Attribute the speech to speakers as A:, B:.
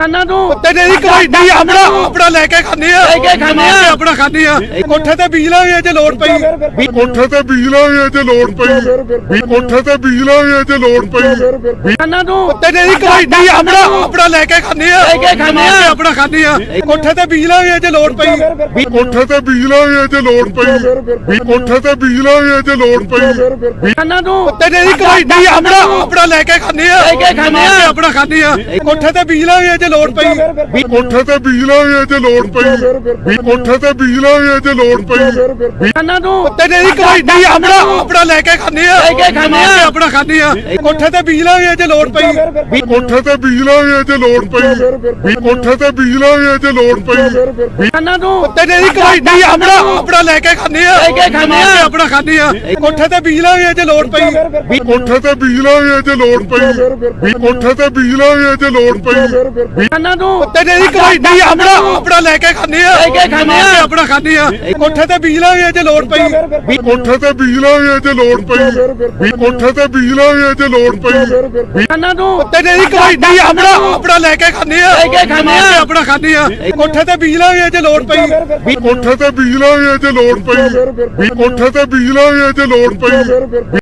A: ਖਾਣਾ ਤੂੰ?
B: ਤੇਰੇ ਦੀ ਕਮਾਈ ਨਹੀਂ ਆਪਣਾ ਆਪਣਾ ਲੈ ਕੇ ਖਾਂਦੇ ਆ।
A: ਲੈ ਕੇ ਖਾਂਦੇ ਆ।
B: ਆਪਣਾ ਖਾਂਦੇ ਆ। ਕੋਠੇ ਤੇ ਬੀਜ ਲਾਂਗੇ ਜੇ ਲੋੜ ਪਈ।
C: ਵੀ ਕੋਠੇ ਤੇ ਬੀਜ ਲਾਂਗੇ ਜੇ ਲੋੜ ਪਈ। ਵੀ ਕੋਠੇ ਤੇ ਬੀਜ ਲਾਂਗੇ ਜੇ ਲੋੜ ਪਈ।
A: ਖਾਣਾ ਤੂੰ?
B: ਤੇਰੇ ਦੀ ਕਮਾਈ ਨਹੀਂ ਆਪਣਾ ਆਪਣਾ ਲੈ ਕੇ ਖਾਂਦੇ ਆ।
A: ਲੈ ਕੇ ਖਾਂਦੇ ਆ।
B: ਤੇ ਆਪਣਾ ਖਾਂਦੇ ਆ। ਕੋਠੇ ਤੇ ਬੀਜ ਲਾਂਗੇ ਜੇ ਲੋੜ ਪਈ।
C: ਵੀ ਕੋਠੇ ਤੇ ਬੀਜ ਲਾਂਗੇ ਜੇ ਲੋੜ ਪਈ। ਵੀ ਕੋਠੇ ਤੇ ਬੀਜ ਲਾਂਗੇ ਜੇ ਲੋੜ ਪਈ।
A: ਖਾਣਾ ਤੂੰ?
B: ਤੇਰੇ ਦੀ ਕਮਾਈ ਨਹੀਂ ਆਪਣਾ ਆਪਣਾ ਲੈ ਕੇ ਖਾਂਦੇ ਆ।
A: ਲੈ ਕੇ ਖਾਂਦੇ ਆ।
B: ਆਪਣਾ ਖਾਂਦੇ ਆ। ਕੋਠੇ ਤੇ ਬੀਜ ਲਾਂਗੇ ਜੇ ਲੋੜ ਪਈ।
C: ਵੀ ਕੋਠੇ ਤੇ ਬੀਜ ਲਾਂਗੇ ਜੇ ਲੋੜ ਪਈ। ਵੀ ਕੋਠੇ ਤੇ ਬੀਜ ਲਾਂਗੇ ਜੇ ਲੋੜ ਪਈ। ਵੀ
A: ਖਾਣਾ ਤੂੰ।
B: ਤੇਰੇ ਦੀ ਕਮਾਈ। ਨਹੀਂ ਆਪਣਾ ਆਪਣਾ ਲੈ ਕੇ ਖਾਂਦੇ ਆ।
A: ਲੈ ਕੇ ਖਾਂਦੇ ਆ।
B: ਆਪਣਾ ਖਾਂਦੇ ਆ। ਕੋਠੇ ਤੇ ਬੀਜ ਲਾਂਗੇ ਜੇ ਲੋੜ ਪਈ।
C: ਵੀ ਕੋਠੇ ਤੇ ਬੀਜ ਲਾਂਗੇ ਜੇ ਲੋੜ ਪਈ। ਵੀ ਕੋਠੇ ਤੇ ਬੀਜ ਲਾਂਗੇ ਜੇ ਲੋੜ ਪਈ। ਵੀ
A: ਖਾਣਾ ਤੂੰ।
B: ਤੇਰੇ ਦੀ ਕਮਾਈ। ਨਹੀਂ ਆਪਣਾ ਆਪਣਾ ਲੈ ਕੇ ਖਾਂਦੇ ਆ।
A: ਲੈ ਕੇ ਖਾਂਦੇ ਆ।
B: ਆਪਣਾ ਖਾਂਦੇ ਆ। ਕੋਠੇ ਤੇ ਬੀਜ ਲਾਂਗੇ ਜੇ ਲੋੜ ਪਈ।
C: ਵੀ ਕੋਠੇ ਤੇ ਬੀਜ ਲਾਂਗੇ ਜੇ ਲੋੜ ਪਈ। ਵੀ ਕੋਠੇ ਤੇ ਬੀਜ ਲਾਂਗੇ ਜੇ ਲੋੜ ਪਈ। ਵੀ
A: ਖਾਣਾ ਤੂੰ
B: ਤੇਰੇ ਦੀ ਕਮਾਈ ਨਹੀਂ ਆਪਣਾ ਆਪਣਾ ਲੈ ਕੇ ਖਾਂਦੇ ਆ।
A: ਲੈ ਕੇ ਖਾਂਦੇ ਆ।
B: ਤੇ ਆਪਣਾ ਖਾਂਦੇ ਆ। ਕੋਠੇ ਤੇ ਬੀਜ ਲਾਂਗੇ ਜੇ ਲੋੜ ਪਈ।
C: ਵੀ ਕੋਠੇ ਤੇ ਬੀਜ ਲਾਂਗੇ ਜੇ ਲੋੜ ਪਈ। ਵੀ ਕੋਠੇ ਤੇ ਬੀਜ ਲਾਂਗੇ ਜੇ ਲੋੜ ਪਈ। ਵੀ
A: ਖਾਣਾ ਤੂੰ?
B: ਤੇਰੇ ਦੀ ਕਮਾਈ ਨਹੀਂ ਆਪਣਾ ਆਪਣਾ ਲੈ ਕੇ ਖਾਂਦੇ ਆ।
A: ਲੈ ਕੇ ਖਾਂਦੇ ਆ।
B: ਆਪਣਾ ਖਾਂਦੇ ਆ। ਕੋਠੇ ਤੇ ਬੀਜ ਲਾਂਗੇ ਜੇ ਲੋੜ ਪਈ।
C: ਵੀ ਕੋਠੇ ਤੇ ਬੀਜ ਲਾਂਗੇ ਜੇ ਲੋੜ ਪਈ। ਵੀ ਕੋਠੇ ਤੇ ਬੀਜ ਲਾਂਗੇ ਜੇ ਲੋੜ ਪਈ।